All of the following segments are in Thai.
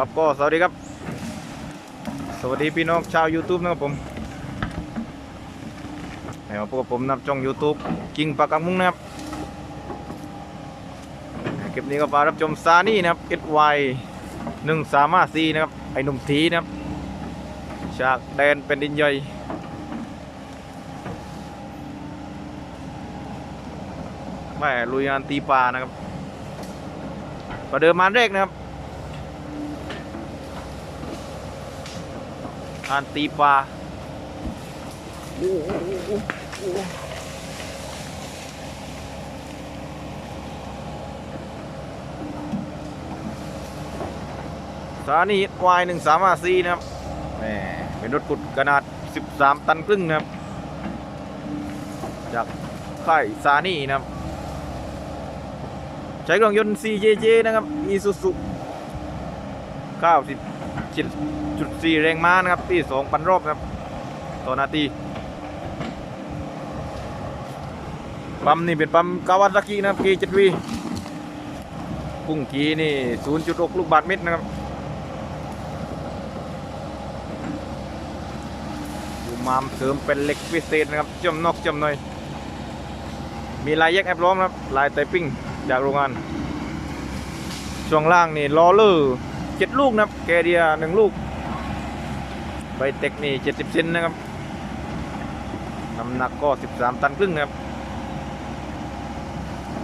ครับก็สวัสดีครับ สวัสดีพี่น้องชาว YouTube นะครับผมให้มาพบกับผมนับช่อง YouTube กิ่งปากกังมุ้งนะครับคลิปนี้ก็มารับชมซานี่นะครับ SY หนึ่งสามารถซีนะครับ ไอ้หนุ่มทีนะครับจากแดนเป็นดินใหญ่แม่ลุยงานตีปลานะครับประเดิมมาแรกนะครับ งานตีปลาสถานีวายหนึ่งสามาซีนะครับแหมเป็นรถขุดขนาด 13 ตันครึ่งนะครับ จากค่ายซานี่นะครับ ใช้เครื่องยนต์ CJJ นะครับ Isuzu 90.4แรงม้านะครับที่2,000รอบครับต่อนาทีปั๊มนี่เป็นปั๊มกาวาซากินะครับ K7V พุ่งกีนี่0.6ลูกบาทเมตรนะครับดูมามเสริมเป็นเหล็กพิเศษนะครับจมนอกจมในมีลายแยกแอปล้อมครับลายไตปิ้งจากโรงงานช่วงล่างนี่ล้อเลอร์ เจ็ดลูกนะครับแกเดียหนึ่งลูก ใบเต็กนี่เจ็ดสิบเซนนะครับ น้ำหนักก็สิบสามตันครึ่งนะครับ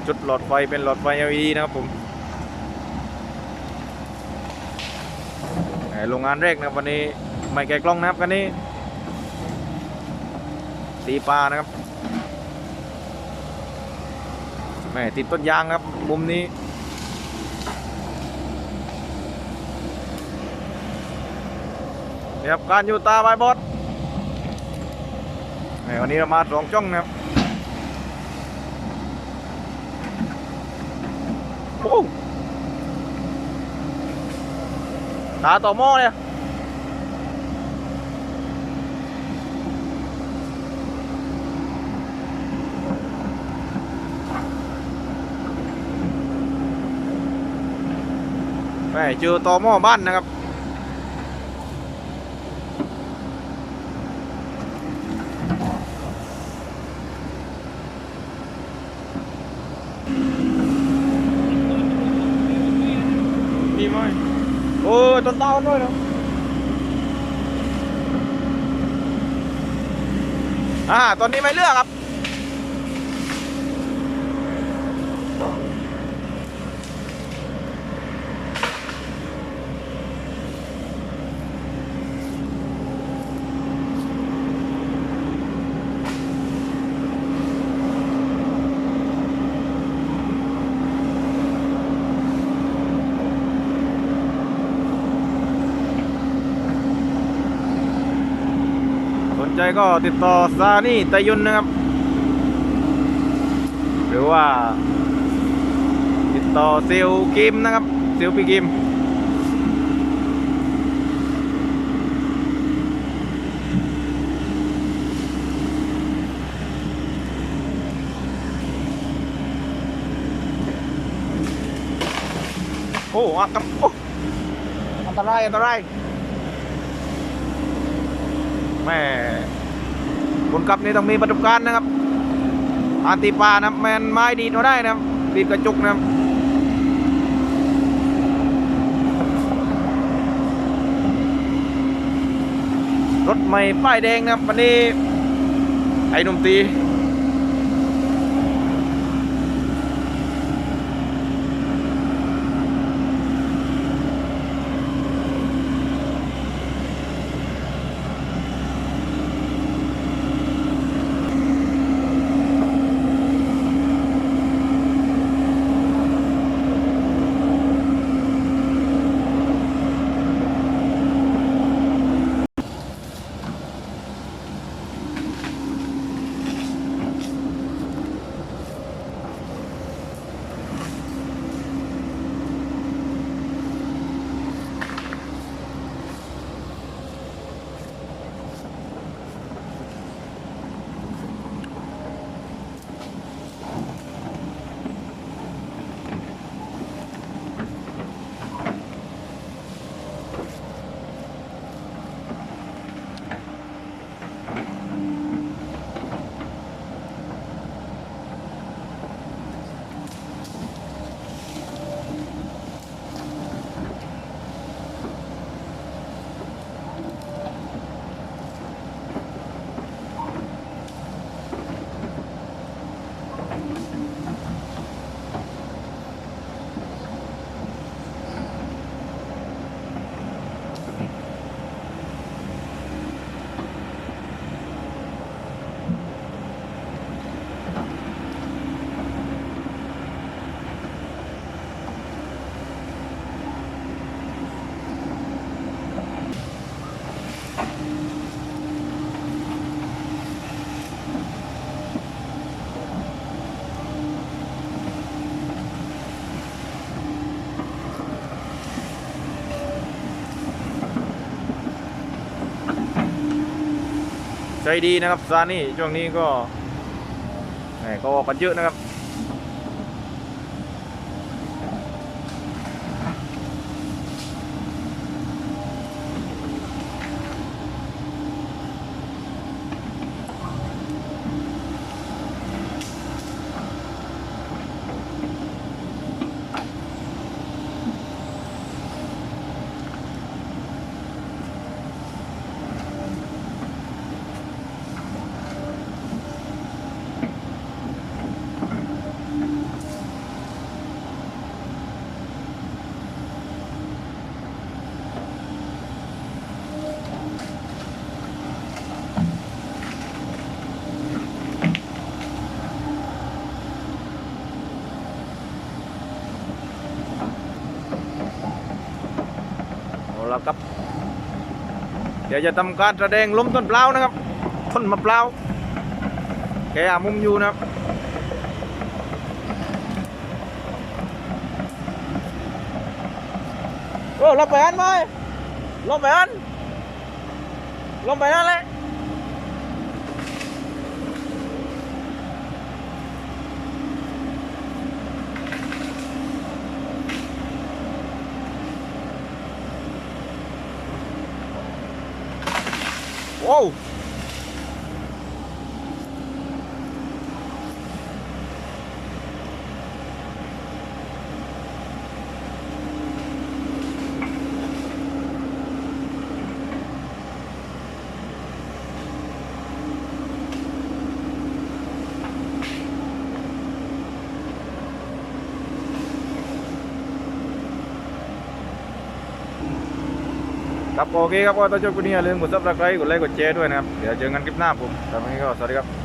จุดหลอดไฟเป็นหลอดไฟ LED นะครับผมโรงงานแรกนะครับวันนี้ไม่แกะกล้องนะครับกันนี้ตีปลานะครับแม่ติดต้นยางครับมุมนี้ นี่ครับการอยู่ตาบายบอสแม่วันนี้เรามาสองช่องนะครับโอ้ตาต่อหม้อเนี่ยแม่เจอต่อหม้อบ้านนะครับ มีไหม โอ้ยต้นตาด้วยเนาะอ่าตอนนี้ไม่เลือกครับ ใจก็ติดต่อซานี่ไตยุนนะครับ หรือว่า ติดต่อเซลลกิมนะครับเซลลปีกิมโอ้อันตรายอันตราย แม่คนขับนี่ต้องมีประสบการณ์นะครับอันตีปานะแมนไม้ดีดมาได้นะครับดีดกระจุกนะครับรถใหม่ป้ายแดงนะครับวันนี้ไอ้หนุ่มตี ใจดีนะครับซานี่ช่วงนี้ก็แหมก็ออกกันเยอะนะครับ เอาละครับ เดี๋ยวจะทำการแสดงล้มต้นเปล่านะครับ ต้นมะปลาวแกมุมอยู่นะครับโอ้ลงไปอันไหมลงไปอันลงไปนั่นแหละ โครับโอเคครับก็ถ้าชอบคลิปนี้อย่าลืมกดซับสไครต์กดไลค์กดแชร์ด้วยนะครับ เดี๋ยวเจอกันคลิปหน้าผมสำหรับวันนี้ก็สวัสดีครับ